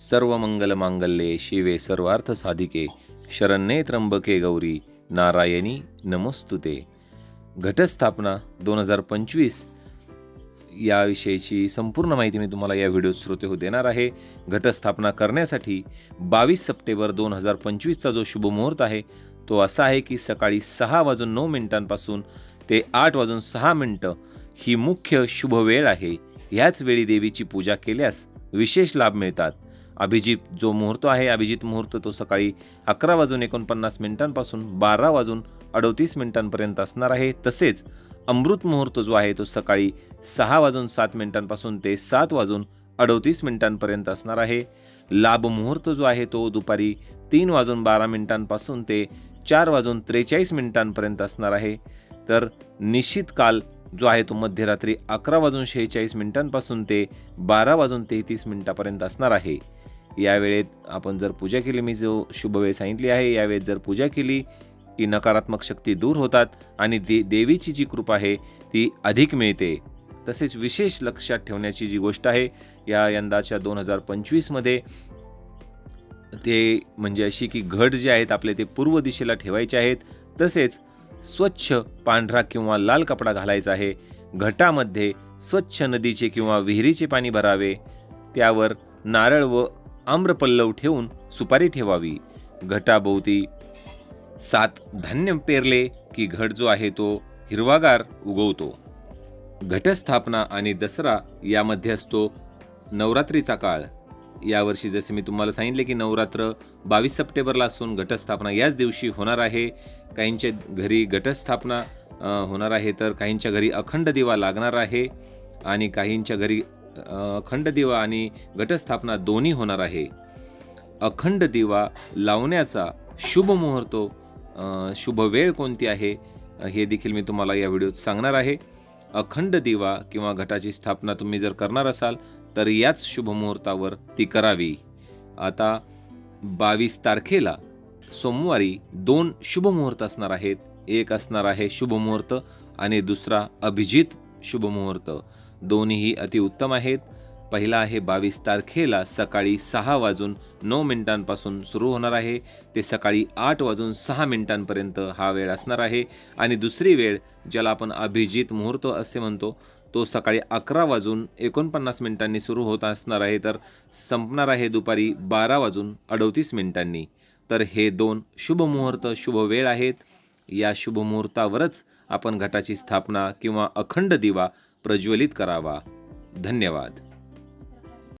सर्व मंगल मांगल्ये शिवे सर्वार्थ साधिके शरण्ये त्र्यंबके गौरी नारायणी नमोस्तुते. घटस्थापना दोन हजार पंचवीस. याविषयीची संपूर्ण माहिती मी तुम्हाला या व्हिडिओ श्रोते हो देणार आहे. घटस्थापना करण्यासाठी बावीस सप्टेंबर दोन हजार पंचवीसचा जो शुभमुहूर्त आहे तो असा आहे की सकाळी सहा वाजून नऊ मिनिटांपासून ते आठ वाजून सहा मिनटं ही मुख्य शुभ वेळ आहे. ह्याच वेळी देवीची पूजा केल्यास विशेष लाभ मिळतात. अभिजित जो मुहूर्त आहे अभिजित मुहूर्त तो सकाळी अकरा वाजून एकोणपन्नास मिनिटांपासून बारा वाजून अडोतीस मिनिटांपर्यंत असणार आहे. तसेच अमृत मुहूर्त जो आहे तो सकाळी सहा वाजून सात मिनिटांपासून ते सात वाजून अडोतीस मिनिटांपर्यंत असणार आहे. लाभ मुहूर्त जो आहे तो दुपारी तीन वाजून बारा मिनिटांपासून ते चार वाजून त्रेचाळीस मिनिटांपर्यंत असणार आहे. तर निश्चित काल जो आहे तो मध्यरात्री अकरा वाजून शेहेचाळीस मिनिटांपासून ते बारा वाजून तेहतीस मिनिटापर्यंत असणार आहे. यावेळेत आपण जर पूजा केली मी जो शुभवेळ सांगितली आहे यावेळेत जर पूजा केली की नकारात्मक शक्ती दूर होतात आणि दे देवीची जी कृपा आहे ती अधिक मिळते. तसेच विशेष लक्षात ठेवण्याची जी गोष्ट आहे या यंदाच्या दोन हजार पंचवीसमध्ये ते म्हणजे अशी की घट जे आहेत आपले ते पूर्व दिशेला ठेवायचे आहेत. तसेच स्वच्छ पांढरा किंवा लाल कपडा घालायचा आहे. घटामध्ये स्वच्छ नदीचे किंवा विहिरीचे पाणी भरावे. त्यावर नारळ व आम्रपल्लव ठेवून सुपारी ठेवावी. घटाभोवती सात धान्य पेरले की घट जो आहे तो हिरवागार उगवतो. घटस्थापना आणि दसरा यामध्ये असतो नवरात्रीचा काळ. यावर्षी जसे मी तुम्हाला सांगितले की नवरात्र बावीस सप्टेंबरला असून घटस्थापना याच दिवशी होणार आहे. काहींच्या घरी घटस्थापना होणार आहे तर काहींच्या घरी अखंड दिवा लागणार आहे आणि काहींच्या घरी अखंड दिवा आणि घटस्थापना दोन्ही होणार आहे. अखंड दिवा लावण्याचा शुभ मुहूर्त शुभ वेळ कोणती आहे हे देखील मी तुम्हाला या व्हिडिओत सांगणार आहे. अखंड दिवा किंवा घटाची स्थापना तुम्ही जर करणार असाल तर याच शुभ मुहूर्तावर ती करावी. आता बावीस तारखेला सोमवारी दोन शुभ मुहूर्त असणार आहेत. एक असणार आहे शुभ मुहूर्त आणि दुसरा अभिजित शुभ मुहूर्त. दोन्हीही अतिउत्तम आहेत. पहिला आहे बावीस तारखेला सकाळी सहा वाजून नऊ मिनिटांपासून सुरू होणार आहे. ते सकाळी आठ वाजून सहा मिनिटांपर्यंत हा वेळ असणार आहे. आणि दुसरी वेळ ज्याला आपण अभिजित मुहूर्त असे म्हणतो तो सकाळी अकरा वाजून एकोणपन्नास मिनिटांनी सुरू होत असणार आहे. तर संपणार आहे दुपारी बारा वाजून अडतीस मिनिटांनी. तर हे दोन शुभ मुहूर्त शुभ वेळ आहेत. या शुभ मुहूर्तावरच आपण घटाची स्थापना किंवा अखंड दिवा प्रज्वलित करावा. धन्यवाद.